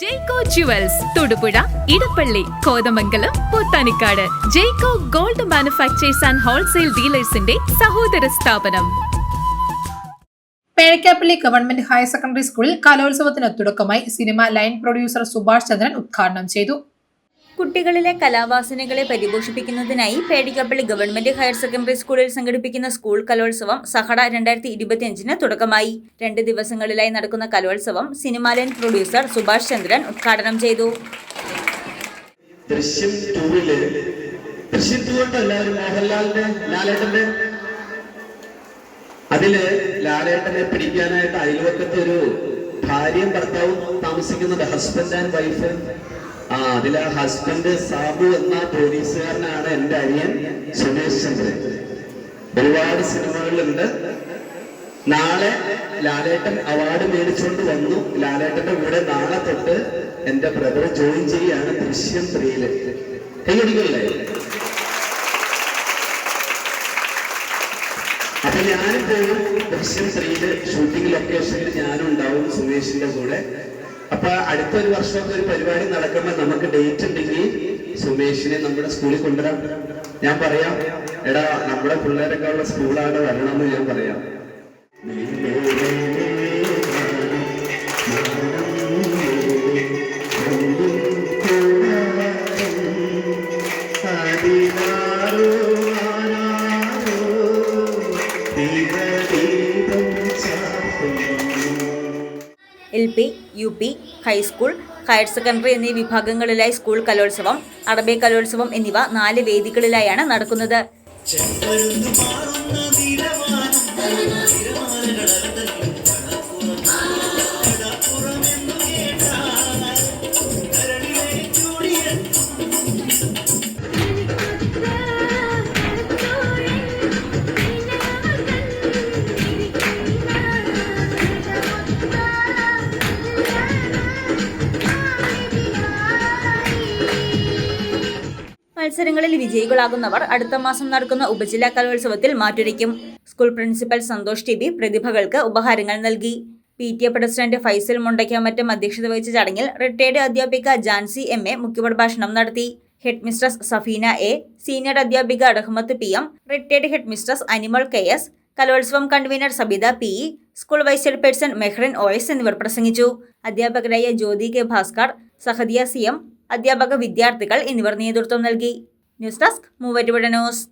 Jaico jewels Thodupuzha Edappally Kothamangalam Pothanikkad Jaico gold manufacturers and wholesale ഡീലേഴ്സിന്റെ സഹോദര സ്ഥാപനം. Pezhakkappilly government higher secondary സ്കൂളിൽ കലോത്സവത്തിന് തുടക്കമായി cinema line producer Subhash Chandran ഉദ്ഘാടനം ചെയ്തു. കുട്ടികളിലെ കലാവാസനകളെ പരിപോഷിപ്പിക്കുന്നതിനായി പേടിക്കപ്പള്ളി ഗവൺമെന്റ് ഹയർ സെക്കൻഡറി സ്കൂളിൽ സംഘടിപ്പിക്കുന്ന സ്കൂൾ കലോത്സവം സഹട രണ്ടായിരത്തി ഇരുപത്തിയഞ്ചിന് തുടക്കമായി. രണ്ട് ദിവസങ്ങളിലായി നടക്കുന്ന കലോത്സവം സിനിമാലയൻ പ്രൊഡ്യൂസർ സുഭാഷ് ചന്ദ്രൻ ഉദ്ഘാടനം ചെയ്തു. ദൃശ്യം എല്ലാവരും അതിൽ ലാലേട്ടനെ പിടിക്കാനായിട്ട് അയൽവക്കത്തെ ഒരു ഭാര്യയും ഭർത്താവും താമസിക്കുന്നുണ്ട് ഹസ്ബൻഡ് ആൻഡ് വൈഫ് ആ അതിലെ ഹസ്ബൻഡ് സാബു എന്ന പോലീസുകാരനാണ് എന്റെ അനിയൻ സുരേഷ് ചന്ദ്രൻ. ഒരുപാട് സിനിമകളിലുണ്ട്. നാളെ ലാലേട്ടൻ അവാർഡ് മേടിച്ചുകൊണ്ട് വന്നു. ലാലേട്ടന്റെ കൂടെ നാളെ തൊട്ട് എന്റെ ബ്രദർ ജോയിൻ ചെയ്യാണ് ദൃശ്യം ത്രീയിൽ. കൈയടിക്കല്ലേ അപ്പൊ ഞാനും പോകും ദൃശ്യം ത്രീയിൽ ഷൂട്ടിംഗ് ലൊക്കേഷനിൽ ഞാനും ഉണ്ടാവും സുമേഷിന്റെ കൂടെ. അപ്പൊ അടുത്തൊരു വർഷം ഒരു പരിപാടി നടക്കുമ്പോൾ നമുക്ക് ഡേറ്റ് ഉണ്ടെങ്കിൽ സുമേഷിനെ നമ്മുടെ സ്കൂളിൽ കൊണ്ടുവരാം. ഞാൻ പറയാം എടാ നമ്മുടെ പിള്ളേരൊക്കെ ഉള്ള സ്കൂളാണ് വരണമെന്ന് ഞാൻ പറയാം. L P U P high school higher secondary എന്നീ വിഭാഗങ്ങളിലായി സ്കൂൾ കലോത്സവം അറബി കലോത്സവം എന്നിവ നാല് വേദികളിലായാണ് നടക്കുന്നത്. മത്സരങ്ങളിൽ വിജയികളാകുന്നവർ അടുത്ത മാസം നടക്കുന്ന ഉപജില്ലാ കലോത്സവത്തിൽ മാറ്റുരയ്ക്കും. School principal Santhosh T B പ്രതിഭകൾക്ക് ഉപഹാരങ്ങൾ നൽകി. P T A president Faisal Mundakkamattam അധ്യക്ഷത വഹിച്ച ചടങ്ങിൽ റിട്ടയർഡ് അധ്യാപിക ജാൻസി എം എ മുഖ്യപ്രഭാഷണം നടത്തി. Head mistress Safeena A senior അധ്യാപിക Rahmath P M retired head mistress animal K S കലോത്സവം convener Sabitha P E school vice chairperson Mehrin O S എന്നിവർ പ്രസംഗിച്ചു. അധ്യാപകരായ Jyothi K Bhaskar Sahadiya C M അധ്യാപക വിദ്യാർത്ഥികൾ എന്നിവർ നേതൃത്വം നൽകി. News desk Muvattupuzha news.